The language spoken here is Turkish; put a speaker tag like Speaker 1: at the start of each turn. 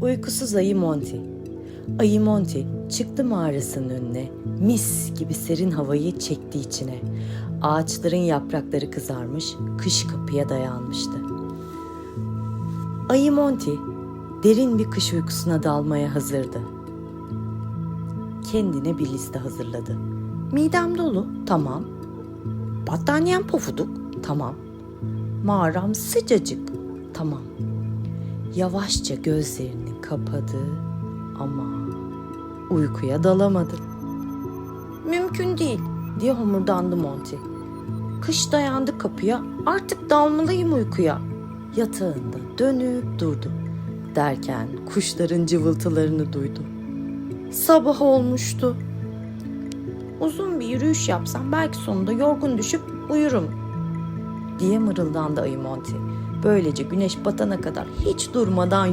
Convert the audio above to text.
Speaker 1: Uykusuz Ayı Monty. Ayı Monty çıktı mağarasının önüne. Mis gibi serin havayı çekti içine. Ağaçların yaprakları kızarmış, kış kapıya dayanmıştı. Ayı Monty derin bir kış uykusuna dalmaya hazırdı. Kendine bir liste hazırladı. Midem dolu, tamam. Battaniyem pofuduk, tamam. Mağaram sıcacık, tamam. Yavaşça gözlerini kapadı ama uykuya dalamadı. Mümkün değil diye homurdandı Monty. Kış dayandı kapıya artık dalmalıyım uykuya. Yatağında dönüp durdu. Derken kuşların cıvıltılarını duydu. Sabah olmuştu. Uzun bir yürüyüş yapsam belki sonunda yorgun düşüp uyurum diye mırıldandı Ayı Monty. Böylece güneş batana kadar hiç durmadan